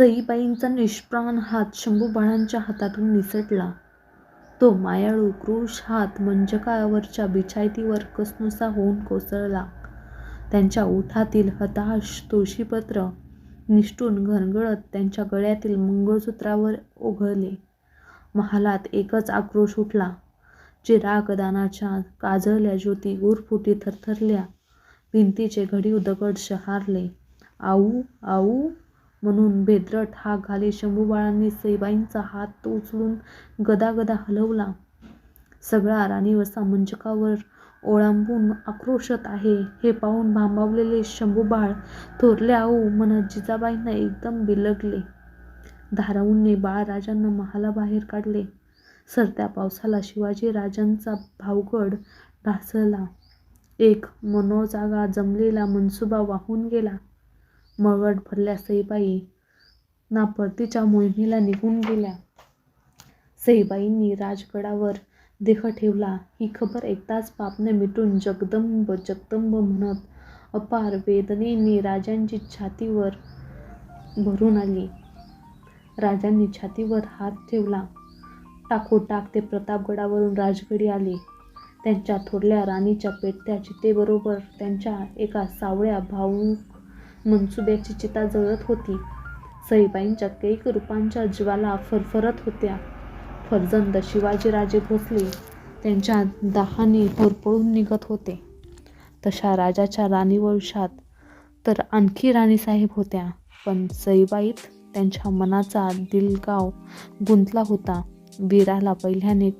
सईबाईंचा निष्प्राण हात शंभूबाळांच्या हातातून निसटला. तो मायाळू क्रूश हात मंजकावरच्या बिछायतीवर कसनुसा होऊन कोसळला. त्यांच्या ओठातील हताश तुळशीपत्र निष्ठून घनगळत त्यांच्या गळ्यातील मंगळसूत्रावर ओघळले. महालात एकच आक्रोश उठला. चिरागदानाच्या काजळल्या ज्योती गुरफुटी थरथरल्या. भिंतीचे घडीव दगड शहारले. आऊ आऊ म्हणून बेदरट हाक घालीत शंभूबाळांनी सईबाईंचा हात उचलून गदागदा हलवला. सगळा राणीवसा मंचकावर ओळंबून आक्रोशत आहे हे पाहून भांबावलेले शंभूबाळ थोरले आऊ म्हणत जिजाबाईंना एकदम बिलगले. धाराऊंनी बाळराजांना महालाबाहेर काढले. सरत्या पावसाला शिवाजी राजांचा भावगड ढासळला. एक मनोजागा जमलेला मनसुबा वाहून गेला. मळवट भरल्या सईबाई ना परतीच्या मोहिमेला निघून गेल्या. सईबाईंनी राजगडावर देह ठेवला ही खबर एकदाच पापने मिटून जगदंब जगदंब म्हणत अपार वेदनेने राजांची छातीवर भरून आली. राजांनी छातीवर हात ठेवला. टाकोटाक ते प्रतापगडावरून राजगडी आले. त्यांच्या थोरल्या राणीच्या पेटत्या चितेबरोबर त्यांच्या एका सावळ्या भाऊ मनसुब्याची चिता जळत होती. सईबाईंच्या कैक रूपांच्या जीवाला फरफरत होत्या. फरजंद शिवाजीराजे भोसले त्यांच्या दाहाने होरपळून निघत होते. तशा राजाच्या राणीवंशात तर आणखी राणीसाहेब होत्या. पण सईबाईत त्यांच्या मनाचा दिलगाव गुंतला होता. वीराला पहिल्याने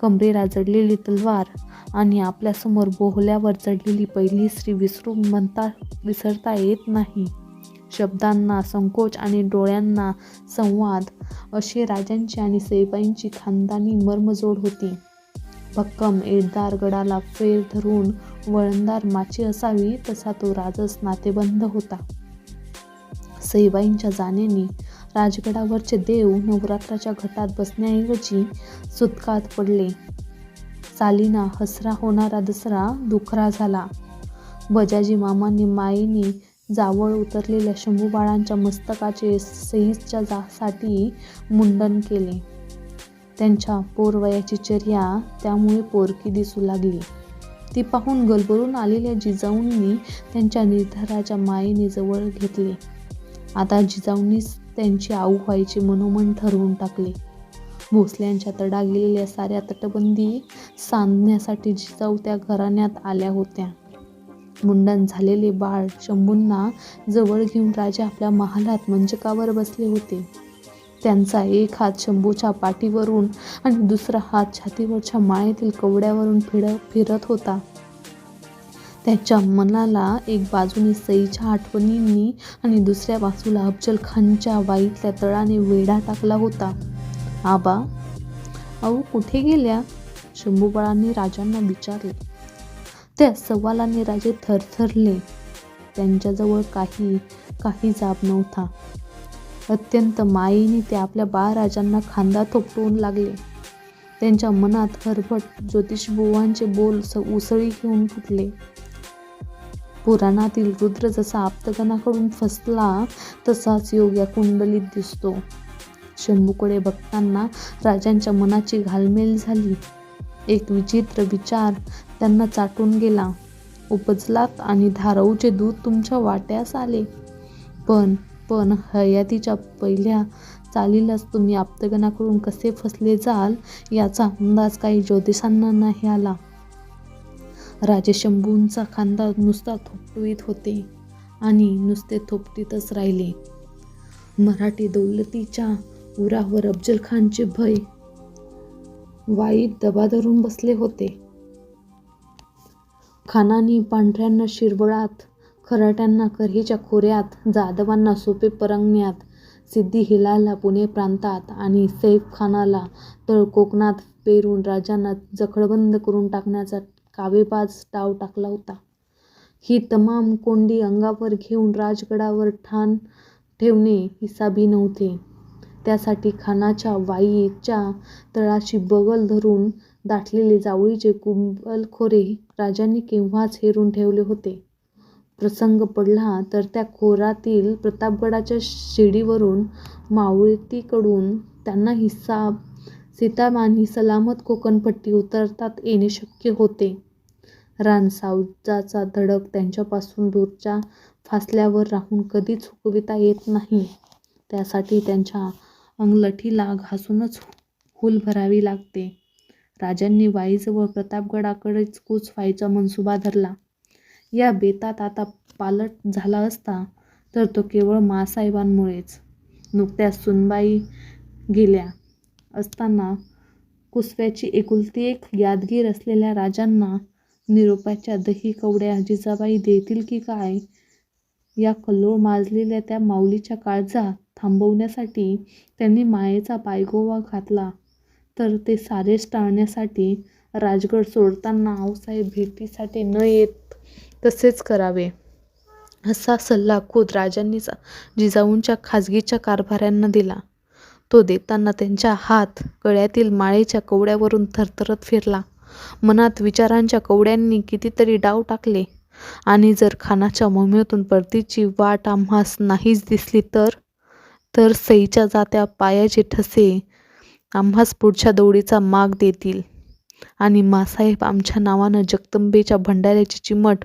कमरेला जडलेली तलवार आणि आपल्यासमोर बोहल्यावर चढलेली पहिली स्त्री विसरू म्हणता विसरता येत नाही. शब्दांना संकोच आणि डोळ्यांना संवाद अशी राजांची आणि सईबाईंची खानदानी मर्मजोड होती. भक्कम एकदार गडाला फेर धरून वळणदार माची असावी तसा तो राजस नातेबंध होता. सईबाईंच्या जाण्याने राजगडावरचे देव नवरात्राच्या घटात बसण्याऐवजी सुतकात पडले. सालीना हसरा होणारा दसरा दुखरा झाला. बजाजी मामांनी मायेने जावळ उतरलेल्या शंभूबाळांच्या मस्तकाचे सईच्यासाठी मुंडन केले. त्यांच्या पोरवयाची चर्या त्यामुळे पोरकी दिसू लागली. ती पाहून गलबरून आलेल्या जिजाऊंनी त्यांच्या निर्धाराच्या मायेने जवळ घेतले. आता जिजाऊंनीच त्यांची आऊ व्हायचे मनोमन ठरवून टाकले. भोसल्यांच्या तडा गेलेल्या साऱ्या तटबंदी सांधण्यासाठी जिजाऊ त्या घराण्यात आल्या होत्या. मुंडन झालेले बाळ शंभूंना जवळ घेऊन राजे आपल्या महालात मंचकावर बसले होते. त्यांचा एक हात शंभूच्या पाठीवरून आणि दुसरा हात छातीवरच्या माळेतील कवड्यावरून फिरत होता. त्याच्या मनाला एक बाजूने सईच्या आठवणींनी आणि दुसऱ्या बाजूला अफजल खानच्या वाईतल्या तळाने वेढा टाकला होता. आबा, अहो कुठे गेल्या? शंभूबाळांनी राजांना विचारले. त्या सवालाने राजे थरथरले. त्यांच्याजवळ काही काही जाब नव्हता. अत्यंत मायेने ते आपल्या बाळराजांना खांदा थोपटवून लागले. त्यांच्या मनात हरभट ज्योतिषबुवांचे बोल स उसळी घेऊन फुटले. पुराणातील रुद्र जसा आप्तगणाकडून फसला तसाच योग या कुंडलीत दिसतो. शंभूकडे बघताना राजांच्या मनाची घालमेल झाली. एक विचित्र विचार त्यांना चाटून गेला. उपजलात आणि धारऊचे दूध तुमच्या वाट्यास आले. पण पण हयातीच्या पहिल्या चालीलाच तुम्ही आप्तगणाकडून कसे फसले जाल याचा अंदाज काही ज्योतिषांना नाही आला. राजे शंभूंचा खांदा नुसता थोपटवीत होते आणि नुसते थोपटीतच राहिले. मराठी दौलतीच्या पुरावर अफजल खानचे भय वाईत दबा धरून बसले होते. खानानी पांढऱ्यांना शिरबळात खराट्यांना कऱ्हेच्या खोऱ्यात, जाधवांना सोपे परंगण्यात सिद्धी हिलाला पुणे प्रांतात आणि सैफ खानाला तळ कोकणात पेरून राजांना जखडबंद करून टाकण्याचा कावेबाज डाव टाकला होता. ही तमाम कोंडी अंगावर घेऊन राजगडावर ठाण ठेवणे हिसाबी नव्हते. त्यासाठी खानाच्या वाईच्या तळाशी बगल धरून दाटलेले जावळीचे कुंबलखोरे राजांनी केव्हाच हेरून ठेवले होते. प्रसंग पडला तर त्या खोरातील प्रतापगडाच्या शिडीवरून मावळतीकडून त्यांना हिसाब सीतामानी सलामत कोकणपट्टी उतरतात येणे शक्य होते. रानसावजाचा धडक त्यांच्यापासून दूरच्या फासल्यावर राहून कधीच हुकविता येत नाही. त्यासाठी त्यांच्या अंगलठीला घासूनच हुल भरावी लागते. राजांनी वाईजवळ प्रतापगडाकडेच कूच व्हायचा मनसुबा धरला. या बेतात आता पालट झाला असता तर तो केवळ मासाहेबांमुळेच नुकत्याच सुनबाई गेल्या असताना कुसव्याची एकुलती एक यादगीर असलेल्या राजांना निरोपाच्या दही कवड्या जिजाबाई देतील की काय या कल्लोळ माजलेल्या त्या माऊलीच्या काळजात थांबवण्यासाठी त्यांनी मायेचा पायगोवा घातला तर ते सारेच टाळण्यासाठी राजगड सोडताना आऊसाहेब भेटीसाठी न येत तसेच करावे असा सल्ला खुद्द राजांनीच जिजाऊंच्या खाजगीच्या कारभाऱ्यांना दिला. तो देताना त्यांच्या हात गळ्यातील माळेच्या कवड्यावरून थरथरत फिरला. मनात विचारांच्या कवड्यांनी कितीतरी डाव टाकले आणि जर खानाच्या मोहिमेतून परतीची वाट आम्हास नाहीच दिसली तर? तर सईच्या जात्या पायाचे ठसे आम्हास पुढच्या दौडीचा माग देतील आणि मासाहेब आमच्या नावानं जगदंबेच्या भंडाऱ्याची चिमट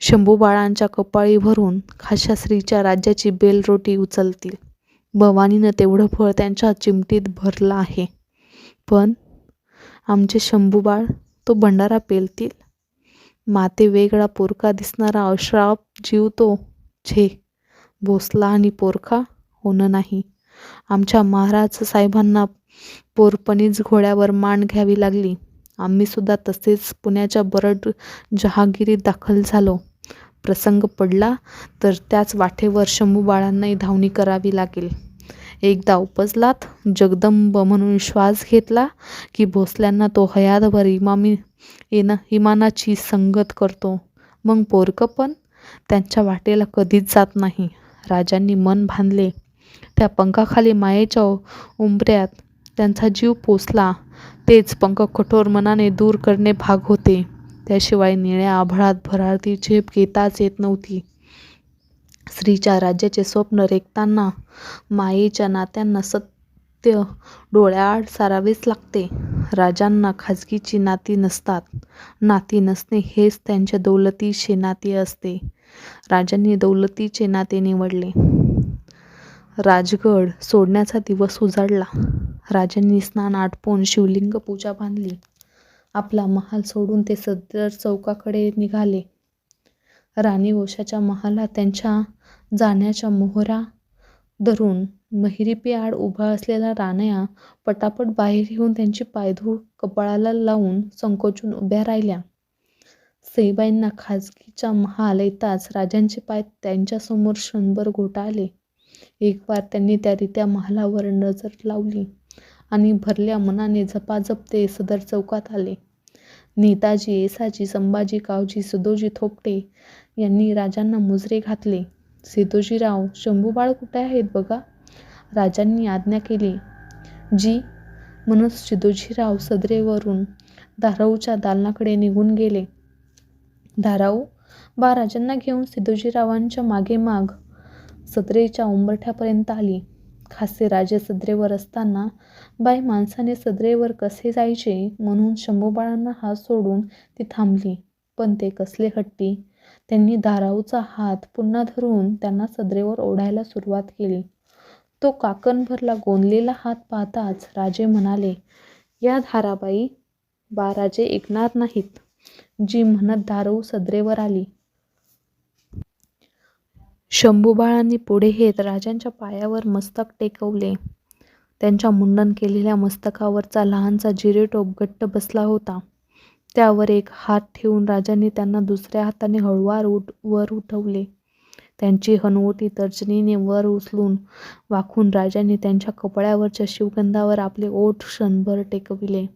शंभूबाळांच्या कपाळी भरून खाशाश्रीच्या राज्याची बेलरोटी उचलतील. भवानीनं तेवढं फळ त्यांच्या चिमटीत भरलं आहे. पण आमचे शंभूबाळ तो भंडारा पेलतील? माते वेगळा पोरका दिसणारा अश्राप जीव तो. भोसला आणि पोरका होणं नाही. आमच्या महाराज साहेबांना पोरपणीच घोड्यावर मान घ्यावी लागली. आम्हीसुद्धा तसेच पुण्याच्या बरड जहागिरीत दाखल झालो. प्रसंग पडला तर त्याच वाटेवर शंभू बाळांनाही धावणी करावी लागेल. एकदा उपजलात जगदंब म्हणून श्वास घेतला की भोसल्यांना तो हयातभर इमानाची संगत करतो. मग पोरकं पण त्यांच्या वाटेला कधीच जात नाही. राजांनी मन बांधले. त्या पंखाखाली मायेच्या उंबऱ्यात त्यांचा जीव पोसला. तेच पंख कठोर मनाने दूर करणे भाग होते. त्याशिवाय निळ्या आभाळात भरारती झेप घेताच येत नव्हती. स्त्रीच्या राज्याचे स्वप्न रेखताना मायेच्या नात्यांना सत्य डोळ्याआड सारावेच लागते. राजांना खाजगीची नाती नसतात. नाती नसणे हेच त्यांच्या दौलतीचे नाते असते. राजांनी दौलतीचे नाते निवडले. राजगड सोडण्याचा दिवस उजाडला. राजांनी स्नान आटपून शिवलिंग पूजा बांधली. आपला महाल सोडून ते सदर चौकाकडे निघाले. राणी उषाच्या महाला त्यांच्या जाण्याच्या मोहरा धरून महिरपीआड उभा असलेला राण्या पटापट बाहेर येऊन त्यांची पायधूळ कपाळाला लावून संकोचून उभ्या राहिल्या. सईबाईंना खाजगीच्या महाल येताच राजांचे पाय त्यांच्यासमोर क्षणभर घोटाळले. एकवार त्यांनी त्या रित्या महालावर नजर लावली आणि भरल्या मनाने झपाझप ते सदर चौकात आले. नेताजी, येसाजी, संभाजी, कावजी, सदोजी थोपटे यांनी राजांना मुजरे घातले. सिदोजीराव शंभूबाळ कुठे आहेत बघा. राजांनी आज्ञा केली. जी म्हणून सिदोजीराव सदरेवरून धाराऊच्या दालनाकडे निघून गेले. धाराऊ बा राजांना घेऊन सिदोजीरावांच्या मागेमाग सदरेच्या उंबरठ्यापर्यंत आली. खासे राजे सदरेवर असताना बाई माणसाने सदरेवर कसे जायचे म्हणून शंभूबाळांना हात सोडून ती थांबली. पण ते कसले हट्टी. त्यांनी धाराऊचा हात पुन्हा धरून त्यांना सदरेवर ओढायला सुरुवात केली. तो काकणभरला गोंदलेला हात पाहताच राजे म्हणाले, या धाराबाई. बा राजे ऐकणार नाहीत. जी म्हणत धाराऊ सदरेवर आली. शंभूबाळांनी पुढे येत राजांच्या पायावर मस्तक टेकवले. त्यांच्या मुंडन केलेल्या मस्तकावरचा लहानसा जिरेटोप घट्ट बसला होता. त्यावर एक हात ठेवून राजांनी त्यांना दुसऱ्या हाताने हळूवार वर उठवले. त्यांची हनुवटी तर्जनीने वर उचलून वाकून राजांनी त्यांच्या कपड्यावरच्या शिवगंधावर आपले ओठ क्षणभर टेकविले.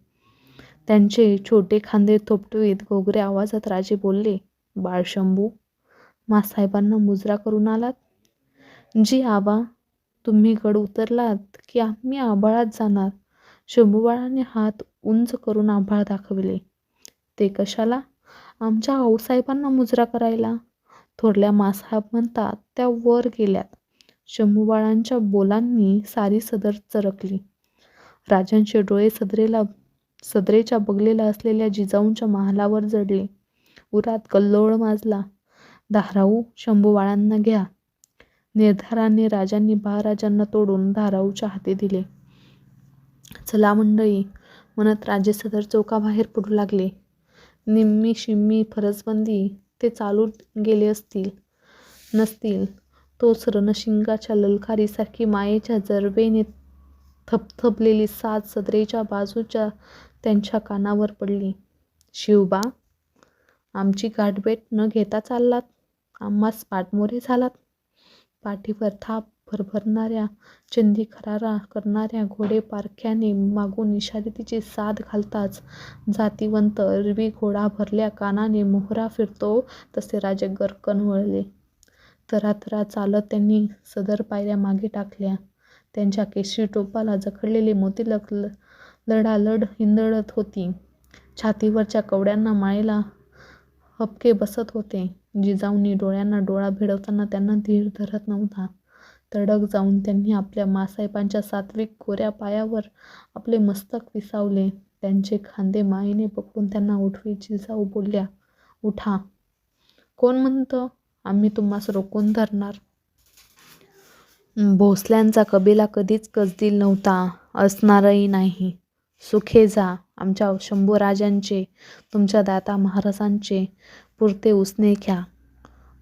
त्यांचे छोटे खांदे थोपटवीत घोगरे आवाजात राजे बोलले, बाळशंभू मासाहेबांना मुजरा करून आलात? जी आबा. तुम्ही गड उतरलात की आम्ही आभाळात जाणार. शंभूबाळांनी हात उंच करून आभाळ दाखविले. ते कशाला? आमच्या आऊसाहेबांना मुजरा करायला. थोरल्या मासाहेब म्हणतात त्या वर गेल्यात शंभूबाळांच्या बोलांनी सारी सदर चरकली राजांचे डोळे सदरेला सदरेच्या बगलेला असलेल्या जिजाऊंच्या महालावर जडले उरात कल्लोळ माजला धाराऊ शंभूबाळांना घ्या. निर्धाराने राजांनी महाराजांना तोडून धाराऊच्या हाती दिले. चला मंडळी म्हणत राजे सदर चौकाबाहेर पडू लागले. निम्मी शिम्मी फरसबंदी ते चालू गेले असतील नसतील तोच रणशिंगाच्या ललकारीसारखी मायेच्या जरबेने थपथपलेली साथ सदरेच्या बाजूच्या त्यांच्या कानावर पडली. शिवबा आमची गाठभेट न घेता चाललात? आम्हास पाठमोरे झालात. पाठीवर थाप भरभरणाऱ्या चंदी खरारा करणाऱ्या घोडे पारख्याने मागून इशारतीची साथ घालताच जातीवंत अरबी घोडा भरल्या कानाने मोहरा फिरतो तसे राजे गरकन वळले. तरातरा चालत त्यांनी सदर पायऱ्या मागे टाकल्या. त्यांच्या केशरी टोपाला जखडलेले मोतीलक लढालढ हिंदळत होती. छातीवरच्या कवड्यांना माळेला हपके बसत होते. जिजाऊंनी डोळ्यांना डोळा भिडवताना त्यांना धीर धरत नव्हता. तडक जाऊन त्यांनी आपल्या मासाहेबांच्या सात्विक कोऱ्या पायावर आपले मस्तक विसावले. त्यांचे खांदे मायेने पकडून त्यांना उठवी जिजाऊ बोलल्या उठा. कोण म्हणतं? आम्ही तुम्हास रोखून धरणार. भोसल्यांचा कबीला कधीच गजदिल नव्हता असणारही नाही. सुखे जा आमच्या शंभूराजांचे तुमच्या दाता महाराजांचे. पुरते उसने घ्या.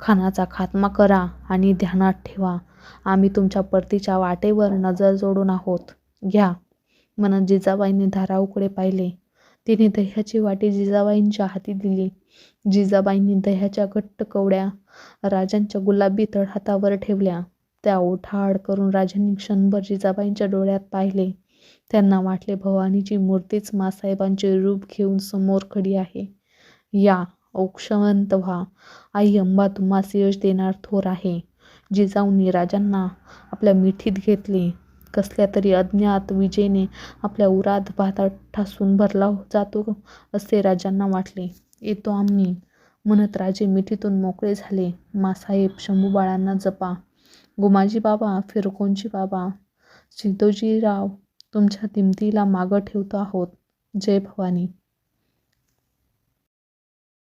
खानाचा खात्मा करा आणि ध्यानात ठेवा. आम्ही तुमच्या परतीच्या वाटेवर नजर जोडून आहोत. घ्या. म्हणत जिजाबाईंनी धाराऊकडे पाहिले. तिने दह्याची वाटी जिजाबाईंच्या हाती दिली. जिजाबाईंनी दह्याच्या घट्ट कवड्या राजांच्या गुलाबी तळहातावर ठेवल्या. त्या ओठाआड करून राजांनी क्षणभर जिजाबाईंच्या डोळ्यात पाहिले. त्यांना वाटले भवानीची मूर्तीच मासाहेबांचे रूप घेऊन समोर खडी आहे. या औक्षवंत व्हा. आई अंबा तुम्हास यश देणार थोर आहे. जिजाऊंनी राजांना आपल्या मिठीत घेतले. कसल्या तरी अज्ञात विजेने आपल्या उरात भाता ठासून भरला जातो असे राजांना वाटले. येतो आम्ही. म्हणत राजे मिठीतून मोकळे झाले. मासाहेब शंभूबाळांना जपा. गुमाजी बाबा फिरकोंची बाबा सिद्धोजीराव तुमच्या दिमतीला मागं ठेवतो आहोत जय भवानी.